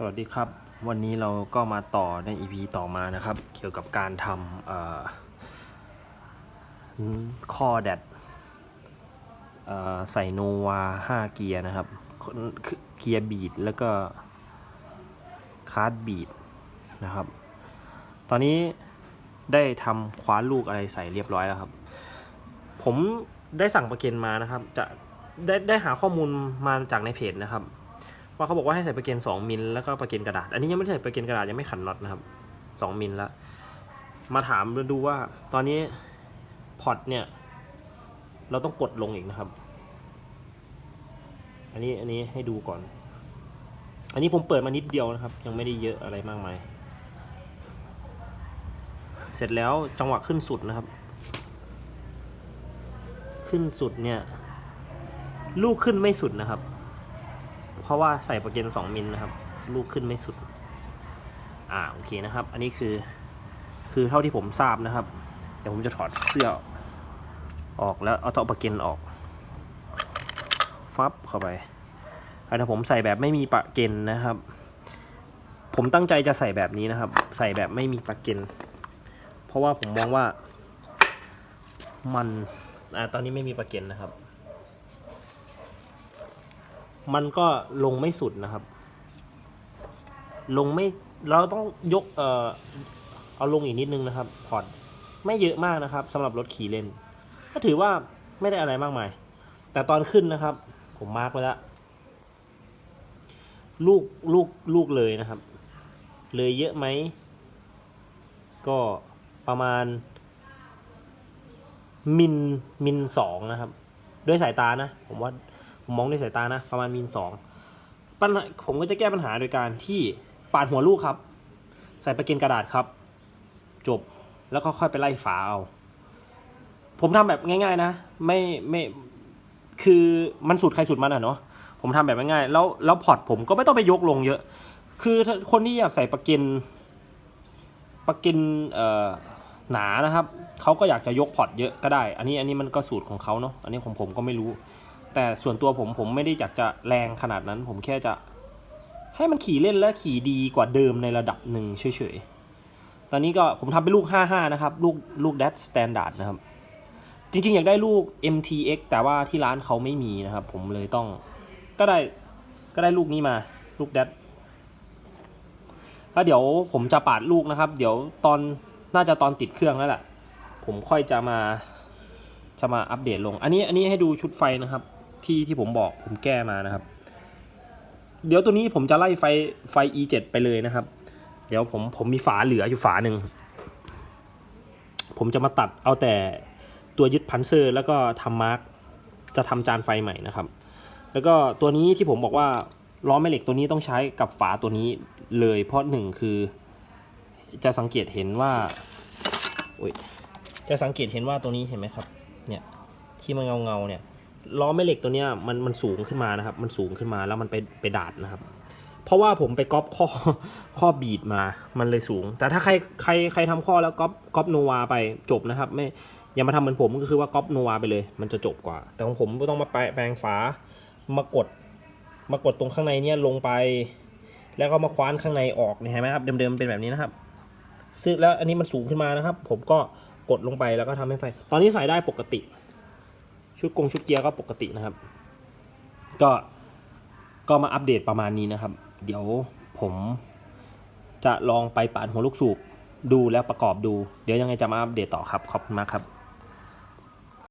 สวัสดีครับ วันนี้เราก็มาต่อใน EP ต่อมานะครับ เกี่ยวกับการทำข้อแดดใส่โนวา5เกียร์นะครับคือเกียร์บีดแล้วก็คาร์ดบีดนะครับ ตอนนี้ได้ทำคว้าลูกอะไรใส่เรียบร้อยแล้วครับ ผมได้สั่งประเกันมานะครับ จะได้ได้หาข้อมูลมาจากในเพจนะครับ ว่าเขาบอกว่าให้ใส่ประเกัน2มิลแล้วก็ประเกันกระดาษ อันนี้ยังไม่ใส่ประเกันกระดาษยังไม่ขันน็อตนะครับ2มิลแล้วมาถามดูว่าตอนนี้พอตเนี่ย เราต้องกดลงอีกนะครับ อันนี้อันนี้ให้ดูก่อน อันนี้ผมเปิดมานิดเดียวนะครับ ยังไม่ได้เยอะอะไรมากมาย เสร็จแล้วจังหวะขึ้นสุดนะครับ ขึ้นสุดเนี่ย ลูกขึ้นไม่สุดนะครับ เพราะว่าใส่ประเก็นสองมิลนะครับ ลูกขึ้นไม่สุด อ่าโอเคนะครับ อันนี้คือ คือเท่าที่ผมทราบนะครับ เดี๋ยวผมจะถอดเสื้อ ออกแล้วเอาตัวประเก็นออก ฟับเข้าไปอันถ้าผมใส่แบบไม่มีประเก็นนะครับ ผมตั้งใจจะใส่แบบนี้นะครับ ใส่แบบไม่มีประเก็นเพราะว่าผมมองว่ามันอ่าตอนนี้ไม่มีประเก็นนะครับ มันก็ลงไม่สุดนะครับ ลงไม่เราต้องยกเอ่อเอาลงอีกนิดนึงนะครับพอร์ตไม่เยอะมากนะครับสำหรับรถขี่เล่น ก็ถือว่าไม่ได้อะไรมากมาย แต่ตอนขึ้นนะครับ ผมมาร์กไว้แล้วลูกลูกลูกเลยนะครับ เลยเยอะไหม ก็ประมาณ มินมินสองนะครับ ด้วยสายตานะ ผมว่า ผมมองด้วยสายตานะประมาณมินสองปัญหาผมก็จะแก้ปัญหาโดยการที่ปาดหัวลูกครับ ใส่ประก็นกระดาษครับ จบแล้วก็ค่อยไปไล่ฝาเอา ผมทำแบบง่าย ๆ นะ ไม่ไม่คือมันสุดใครสุดมันอะเนาะผมทำแบบง่ายๆแล้วแล้วพอร์ตผมก็ไม่ต้องไปยกลงเยอะ คือคนที่อยากใส่ประก็นประก็นเอ่อหนานะครับเขาก็อยากจะยกพอร์ตเยอะก็ได้ อันนี้อันนี้มันก็สูตรของเขาเนาะอันนี้ของผมก็ไม่รู้ แต่ส่วนตัวผมผมไม่ได้อยากจะแรงขนาดนั้น ผมแค่จะ ให้มันขี่เล่นและขี่ดีกว่าเดิมในระดับหนึ่งเฉยๆ ตอนนี้ก็ผมทำเป็นลูก 55 นะครับ ลูกลูก d a t Standard นะครับ จริงๆ อยากได้ลูก MTX แต่ว่าที่ร้านเขาไม่มีนะครับ ผมเลยต้อง ก็ได้ก็ได้ลูกนี้มา ลูก d a t แล้วเดี๋ยวผมจะปาดลูกนะครับ เดี๋ยวตอนน่าจะตอนติดเครื่องแล้วแหละผมค่อยจะมาจะมาอัปเดตลง อันนี้อันนี้ให้ดูชุดไฟนะครับ ที่ที่ผมบอกผมแก้มานะครับ เดี๋ยวตัวนี้ผมจะไล่ไฟไฟ e7 ไปเลยนะครับ เดี๋ยวผมผมมีฝาเหลืออยู่ฝาหนึ่งผมจะมาตัดเอาแต่ตัวยึดพันเซอร์ แล้วก็ทำมาร์กจะทำจานไฟใหม่นะครับ แล้วก็ตัวนี้ที่ผมบอกว่าล้อแม่เหล็กตัวนี้ต้องใช้กับฝาตัวนี้เลย เพราะหนึ่งคือ จะสังเกตเห็นว่าจะสังเกตเห็นว่าตัวนี้เห็นไหมครับ เนี่ยที่มันเงาเงาเนี่ย ล้อแม่เหล็กตัวเนี้ยมันมันสูงขึ้นมานะครับ มันสูงขึ้นมาแล้วมันไปไปดาดนะครับ เพราะว่าผมไปก๊อปข้อข้อบีดมา มันเลยสูง แต่ถ้าใครใครใครทำข้อแล้วก๊อปก๊อปโนวาไปจบนะครับ ไม่อย่ามาทำเหมือนผมก็คือว่าก๊อปโนวาไปเลย มันจะจบกว่า แต่ของผมก็ต้องมาแปลงฝามากดมากดตรงข้างในเนี้ยลงไป แล้วก็มาคว้านข้างในออกเนี่ยเห็นไหมครับ เดิมๆเป็นแบบนี้นะครับ ซึ่งแล้วอันนี้มันสูงขึ้นมานะครับ ผมก็กดลงไปแล้วก็ทำให้ไฟ ตอนนี้ใส่ได้ปกติ ชุดกงชุดเกียร์ก็ปกตินะครับ ก็ก็มาอัปเดตประมาณนี้นะครับ เดี๋ยวผมจะลองไปปาดหัวลูกสูบดูแล้วประกอบดู เดี๋ยวยังไงจะมาอัปเดตต่อครับ ขอบคุณมากครับ